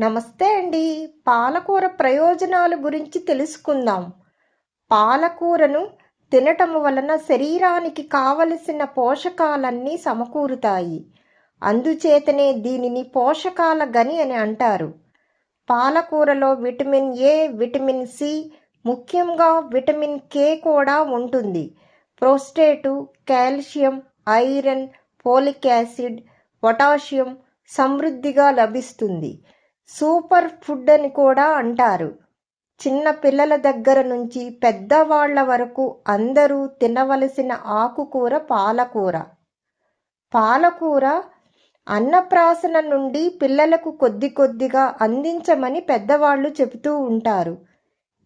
నమస్తే అండి. పాలకూర ప్రయోజనాల గురించి తెలుసుకుందాం. పాలకూరను తినటం వలన శరీరానికి కావలసిన పోషకాలన్నీ సమకూరుతాయి. అందుచేతనే దీనిని పోషకాల గని అని అంటారు. పాలకూరలో విటమిన్ ఏ విటమిన్ సి ముఖ్యంగా విటమిన్ కే కూడా ఉంటుంది. ప్రోస్టేటు calcium iron folic acid potassium సమృద్ధిగా లభిస్తుంది. సూపర్ ఫుడ్ అని కూడా అంటారు. చిన్న పిల్లల దగ్గర నుంచి పెద్దవాళ్ళ వరకు అందరూ తినవలసిన ఆకుకూర పాలకూర. పాలకూర అన్నప్రాసన నుండి పిల్లలకు కొద్ది కొద్దిగా అందించమని పెద్దవాళ్ళు చెబుతూ ఉంటారు.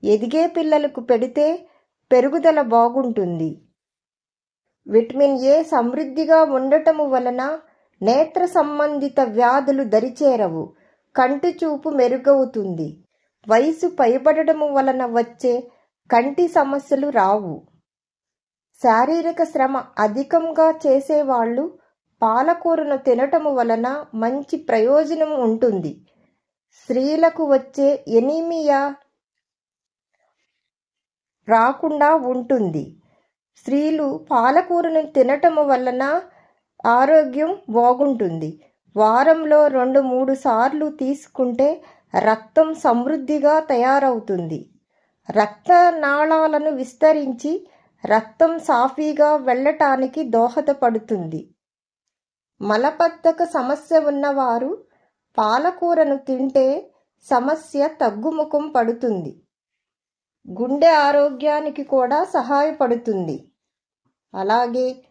ఎదిగే పిల్లలకు పెడితే పెరుగుదల బాగుంటుంది. విటమిన్ ఏ సమృద్ధిగా ఉండటము వలన నేత్ర సంబంధిత వ్యాధులు దరిచేరవు. కంటి చూపు మెరుగవుతుంది. వయసు పైబడటము వలన వచ్చే కంటి సమస్యలు రావు. శారీరక శ్రమ అధికంగా చేసేవాళ్ళు పాలకూరను తినటము వలన మంచి ప్రయోజనం ఉంటుంది. స్త్రీలకు వచ్చే ఎనీమియా రాకుండా ఉంటుంది. స్త్రీలు పాలకూరను తినటము వలన ఆరోగ్యం బాగుంటుంది. వారంలో రెండు మూడు సార్లు తీసుకుంటే రక్తం సమృద్ధిగా తయారవుతుంది. రక్త నాళాలను విస్తరించి రక్తం సాఫీగా వెళ్ళటానికి దోహదపడుతుంది. మలబద్ధక సమస్య ఉన్నవారు పాలకూరను తింటే సమస్య తగ్గుముఖం పడుతుంది. గుండె ఆరోగ్యానికి కూడా సహాయపడుతుంది. అలాగే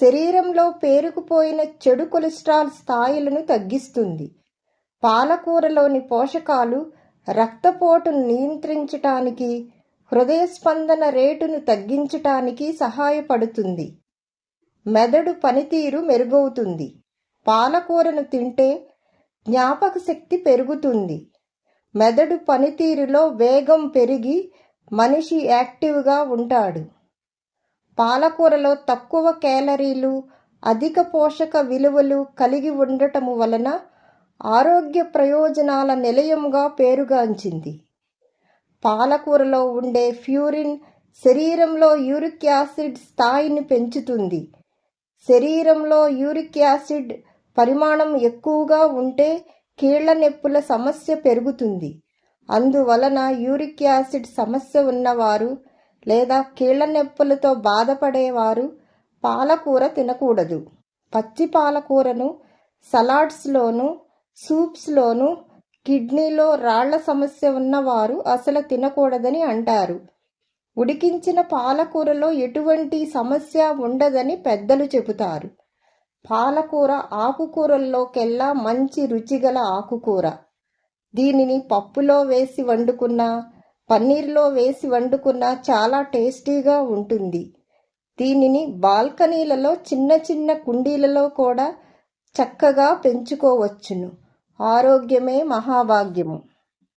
శరీరంలో పేరుకుపోయిన చెడు కొలెస్ట్రాల్ స్థాయిలను తగ్గిస్తుంది. పాలకూరలోని పోషకాలు రక్తపోటును నియంత్రించటానికి హృదయ స్పందన రేటును తగ్గించటానికి సహాయపడుతుంది. మెదడు పనితీరు మెరుగవుతుంది. పాలకూరను తింటే జ్ఞాపక శక్తి పెరుగుతుంది. మెదడు పనితీరులో వేగం పెరిగి మనిషి యాక్టివ్గా ఉంటాడు. పాలకూరలో తక్కువ క్యాలరీలు అధిక పోషక విలువలు కలిగి ఉండటము వలన ఆరోగ్య ప్రయోజనాల నిలయంగా పేరుగాంచింది పాలకూరలో ఉండే ఫ్యూరిన్ శరీరంలో యూరిక్ యాసిడ్ స్థాయిని పెంచుతుంది. శరీరంలో యూరిక్ యాసిడ్ పరిమాణం ఎక్కువగా ఉంటే కీళ్ళ నొప్పుల సమస్య పెరుగుతుంది. అందువలన యూరిక్ యాసిడ్ సమస్య ఉన్నవారు లేదా కీళ్ళ నొప్పులతో బాధపడేవారు పాలకూర తినకూడదు. పచ్చి పాలకూరను సలాడ్స్లోను సూప్స్లోను కిడ్నీలో రాళ్ళ సమస్య ఉన్నవారు అసలు తినకూడదని అంటారు. ఉడికించిన పాలకూరలో ఎటువంటి సమస్య ఉండదని పెద్దలు చెబుతారు. పాలకూర ఆకుకూరల్లోకెల్లా మంచి రుచిగల ఆకుకూర. దీనిని పప్పులో వేసి వండుకున్నా పన్నీర్లో వేసి వండుకున్న చాలా టేస్టీగా ఉంటుంది. దీనిని బాల్కనీలలో చిన్న చిన్న కుండీలలో కూడా చక్కగా పెంచుకోవచ్చును. ఆరోగ్యమే మహాభాగ్యము.